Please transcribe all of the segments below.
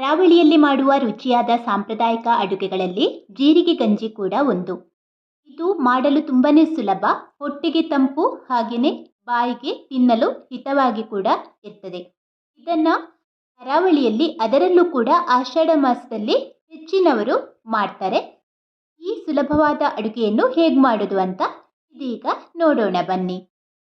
ಕರಾವಳಿಯಲ್ಲಿ ಮಾಡುವ ರುಚಿಯಾದ ಸಾಂಪ್ರದಾಯಿಕ ಅಡುಗೆಗಳಲ್ಲಿ ಜೀರಿಗೆ ಗಂಜಿ ಕೂಡ ಒಂದು. ಇದು ಮಾಡಲು ತುಂಬಾ ಸುಲಭ, ಹೊಟ್ಟೆಗೆ ತಂಪು ಹಾಗೆಯೇ ಬಾಯಿಗೆ ತಿನ್ನಲು ಹಿತವಾಗಿ ಕೂಡ ಇರ್ತದೆ. ಇದನ್ನು ಕರಾವಳಿಯಲ್ಲಿ ಅದರಲ್ಲೂ ಕೂಡ ಆಷಾಢ ಮಾಸದಲ್ಲಿ ಹೆಚ್ಚಿನವರು ಮಾಡ್ತಾರೆ. ಈ ಸುಲಭವಾದ ಅಡುಗೆಯನ್ನು ಹೇಗೆ ಮಾಡೋದು ಅಂತ ಇದೀಗ ನೋಡೋಣ ಬನ್ನಿ.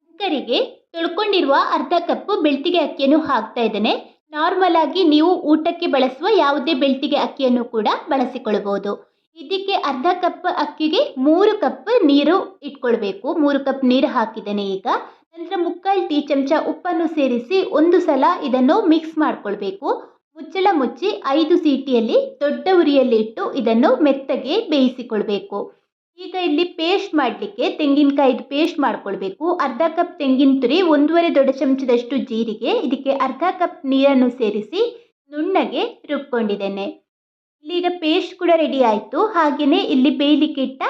ಕುಕ್ಕರಿಗೆ ತೊಳ್ಕೊಂಡಿರುವ ಅರ್ಧ ಕಪ್ಪು ಬೆಳ್ತಿಗೆ ಅಕ್ಕಿಯನ್ನು ಹಾಕ್ತಾ ಇದ್ದೇನೆ. ನಾರ್ಮಲ್ ಆಗಿ ನೀವು ಊಟಕ್ಕೆ ಬಳಸುವ ಯಾವುದೇ ಬೆಳ್ತಿಗೆ ಅಕ್ಕಿಯನ್ನು ಕೂಡ ಬಳಸಿಕೊಳ್ಬೋದು. ಇದಕ್ಕೆ ಅರ್ಧ ಕಪ್ ಅಕ್ಕಿಗೆ ಮೂರು ಕಪ್ ನೀರು ಇಟ್ಕೊಳ್ಬೇಕು. ಮೂರು ಕಪ್ ನೀರು ಹಾಕಿದ್ದೇನೆ ಈಗ. ನಂತರ ಮುಕ್ಕಾಲು ಟೀ ಚಮಚ ಉಪ್ಪನ್ನು ಸೇರಿಸಿ ಒಂದು ಸಲ ಇದನ್ನು ಮಿಕ್ಸ್ ಮಾಡ್ಕೊಳ್ಬೇಕು. ಮುಚ್ಚಳ ಮುಚ್ಚಿ ಐದು ಸೀಟಿಯಲ್ಲಿ ದೊಡ್ಡ ಉರಿಯಲ್ಲಿ ಇಟ್ಟು ಇದನ್ನು ಮೆತ್ತಗೆ ಬೇಯಿಸಿಕೊಳ್ಬೇಕು. ಈಗ ಇಲ್ಲಿ ಪೇಸ್ಟ್ ಮಾಡಲಿಕ್ಕೆ ತೆಂಗಿನಕಾಯಿದು ಪೇಸ್ಟ್ ಮಾಡ್ಕೊಳ್ಬೇಕು. ಅರ್ಧ ಕಪ್ ತೆಂಗಿನ ತುರಿ, ಒಂದೂವರೆ ದೊಡ್ಡ ಚಮಚದಷ್ಟು ಜೀರಿಗೆ, ಇದಕ್ಕೆ ಅರ್ಧ ಕಪ್ ನೀರನ್ನು ಸೇರಿಸಿ ನುಣ್ಣಗೆ ರುಬ್ಕೊಂಡಿದ್ದೇನೆ. ಇಲ್ಲೀಗ ಪೇಸ್ಟ್ ಕೂಡ ರೆಡಿ ಆಯಿತು. ಹಾಗೆಯೇ ಇಲ್ಲಿ ಬೇಯಲಿಕ್ಕೆ ಇಟ್ಟ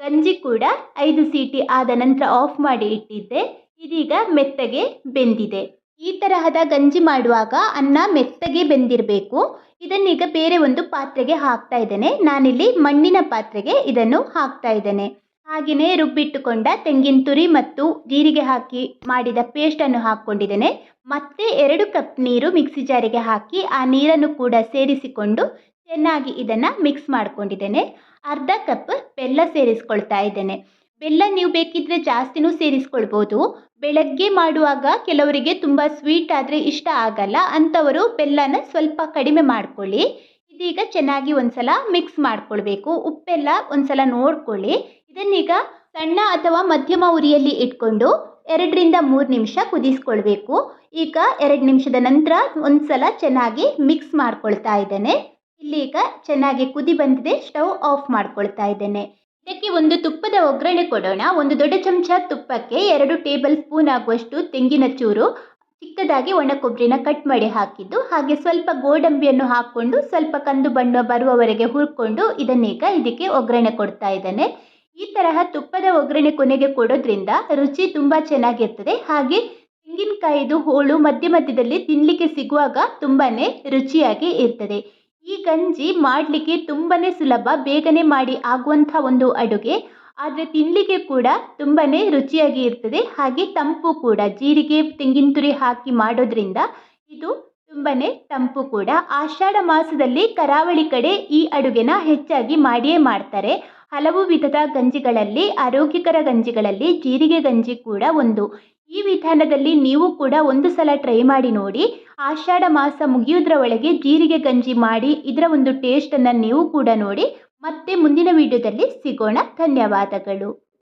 ಗಂಜಿ ಕೂಡ ಐದು ಸೀಟಿ ಆದ ನಂತರ ಆಫ್ ಮಾಡಿ ಇಟ್ಟಿದ್ದೆ. ಇದೀಗ ಮೆತ್ತಗೆ ಬೆಂದಿದೆ. ಈ ತರಹದ ಗಂಜಿ ಮಾಡುವಾಗ ಅನ್ನ ಮೆತ್ತಗೆ ಬೆಂದಿರಬೇಕು. ಇದನ್ನೀಗ ಬೇರೆ ಒಂದು ಪಾತ್ರೆಗೆ ಹಾಕ್ತಾ ಇದ್ದೇನೆ. ನಾನಿಲ್ಲಿ ಮಣ್ಣಿನ ಪಾತ್ರೆಗೆ ಇದನ್ನು ಹಾಕ್ತಾ ಇದ್ದೇನೆ. ಹಾಗೆಯೇ ರುಬ್ಬಿಟ್ಟುಕೊಂಡ ತೆಂಗಿನ ತುರಿ ಮತ್ತು ಜೀರಿಗೆ ಹಾಕಿ ಮಾಡಿದ ಪೇಸ್ಟನ್ನು ಹಾಕ್ಕೊಂಡಿದ್ದೇನೆ. ಮತ್ತೆ ಎರಡು ಕಪ್ ನೀರು ಮಿಕ್ಸಿ ಜಾರಿಗೆ ಹಾಕಿ ಆ ನೀರನ್ನು ಕೂಡ ಸೇರಿಸಿಕೊಂಡು ಚೆನ್ನಾಗಿ ಇದನ್ನು ಮಿಕ್ಸ್ ಮಾಡ್ಕೊಂಡಿದ್ದೇನೆ. ಅರ್ಧ ಕಪ್ ಬೆಲ್ಲ ಸೇರಿಸ್ಕೊಳ್ತಾ ಇದ್ದೇನೆ. ಬೆಲ್ಲ ನೀವು ಬೇಕಿದ್ದರೆ ಜಾಸ್ತಿನೂ ಸೇರಿಸ್ಕೊಳ್ಬೋದು. ಬೆಳಗ್ಗೆ ಮಾಡುವಾಗ ಕೆಲವರಿಗೆ ತುಂಬ ಸ್ವೀಟ್ ಆದರೆ ಇಷ್ಟ ಆಗಲ್ಲ. ಅಂಥವರು ಬೆಲ್ಲನ ಸ್ವಲ್ಪ ಕಡಿಮೆ ಮಾಡ್ಕೊಳ್ಳಿ. ಇದೀಗ ಚೆನ್ನಾಗಿ ಒಂದ್ಸಲ ಮಿಕ್ಸ್ ಮಾಡ್ಕೊಳ್ಬೇಕು. ಉಪ್ಪೆಲ್ಲ ಒಂದ್ಸಲ ನೋಡ್ಕೊಳ್ಳಿ. ಇದನ್ನೀಗ ಸಣ್ಣ ಅಥವಾ ಮಧ್ಯಮ ಉರಿಯಲ್ಲಿ ಇಟ್ಕೊಂಡು ಎರಡರಿಂದ ಮೂರು ನಿಮಿಷ ಕುದಿಸ್ಕೊಳ್ಬೇಕು. ಈಗ ಎರಡು ನಿಮಿಷದ ನಂತರ ಒಂದ್ಸಲ ಚೆನ್ನಾಗಿ ಮಿಕ್ಸ್ ಮಾಡ್ಕೊಳ್ತಾ ಇದ್ದೇನೆ. ಇಲ್ಲೀಗ ಚೆನ್ನಾಗಿ ಕುದಿ ಬಂದಿದೆ. ಸ್ಟವ್ ಆಫ್ ಮಾಡ್ಕೊಳ್ತಾ ಇದ್ದೇನೆ. ಇದಕ್ಕೆ ಒಂದು ತುಪ್ಪದ ಒಗ್ಗರಣೆ ಕೊಡೋಣ. ಒಂದು ದೊಡ್ಡ ಚಮಚ ತುಪ್ಪಕ್ಕೆ ಎರಡು ಟೇಬಲ್ ಸ್ಪೂನ್ ಆಗುವಷ್ಟು ತೆಂಗಿನ ಚೂರು, ಚಿಕ್ಕದಾಗಿ ಒಣ ಕೊಬ್ಬರಿನ ಕಟ್ ಮಾಡಿ ಹಾಕಿದ್ದು, ಹಾಗೆ ಸ್ವಲ್ಪ ಗೋಡಂಬಿಯನ್ನು ಹಾಕ್ಕೊಂಡು, ಸ್ವಲ್ಪ ಕಂದು ಬಣ್ಣ ಬರುವವರೆಗೆ ಹುರ್ಕೊಂಡು ಇದನ್ನೀಗ ಇದಕ್ಕೆ ಒಗ್ಗರಣೆ ಕೊಡ್ತಾ ಇದ್ದಾನೆ. ಈ ತರಹ ತುಪ್ಪದ ಒಗ್ಗರಣೆ ಕೊನೆಗೆ ಕೊಡೋದ್ರಿಂದ ರುಚಿ ತುಂಬ ಚೆನ್ನಾಗಿರ್ತದೆ. ಹಾಗೆ ತೆಂಗಿನಕಾಯಿದು, ಹೋಳು ಮಧ್ಯ ಮಧ್ಯದಲ್ಲಿ ತಿನ್ನಲಿಕ್ಕೆ ಸಿಗುವಾಗ ತುಂಬಾ ರುಚಿಯಾಗಿ ಇರ್ತದೆ. ಈ ಗಂಜಿ ಮಾಡಲಿಕ್ಕೆ ತುಂಬಾ ಸುಲಭ, ಬೇಗನೆ ಮಾಡಿ ಆಗುವಂಥ ಒಂದು ಅಡುಗೆ. ಆದರೆ ತಿನ್ನಲಿಕ್ಕೆ ಕೂಡ ತುಂಬಾ ರುಚಿಯಾಗಿ ಇರ್ತದೆ. ಹಾಗೆ ತಂಪು ಕೂಡ, ಜೀರಿಗೆ, ತೆಂಗಿನ ತುರಿ ಹಾಕಿ ಮಾಡೋದ್ರಿಂದ ಇದು ತುಂಬಾ ತಂಪು ಕೂಡ. ಆಷಾಢ ಮಾಸದಲ್ಲಿ ಕರಾವಳಿ ಕಡೆ ಈ ಅಡುಗೆನ ಹೆಚ್ಚಾಗಿ ಮಾಡಿಯೇ ಮಾಡ್ತಾರೆ. ಹಲವು ವಿಧದ ಗಂಜಿಗಳಲ್ಲಿ, ಆರೋಗ್ಯಕರ ಗಂಜಿಗಳಲ್ಲಿ ಜೀರಿಗೆ ಗಂಜಿ ಕೂಡ ಒಂದು. ಈ ವಿಧಾನದಲ್ಲಿ ನೀವು ಕೂಡ ಒಂದು ಸಲ ಟ್ರೈ ಮಾಡಿ ನೋಡಿ. ಆಷಾಢ ಮಾಸ ಮುಗಿಯೋದ್ರ ಒಳಗೆ ಜೀರಿಗೆ ಗಂಜಿ ಮಾಡಿ, ಇದರ ಒಂದು ಟೇಸ್ಟನ್ನು ನೀವು ಕೂಡ ನೋಡಿ. ಮತ್ತೆ ಮುಂದಿನ ವಿಡಿಯೋದಲ್ಲಿ ಸಿಗೋಣ. ಧನ್ಯವಾದಗಳು.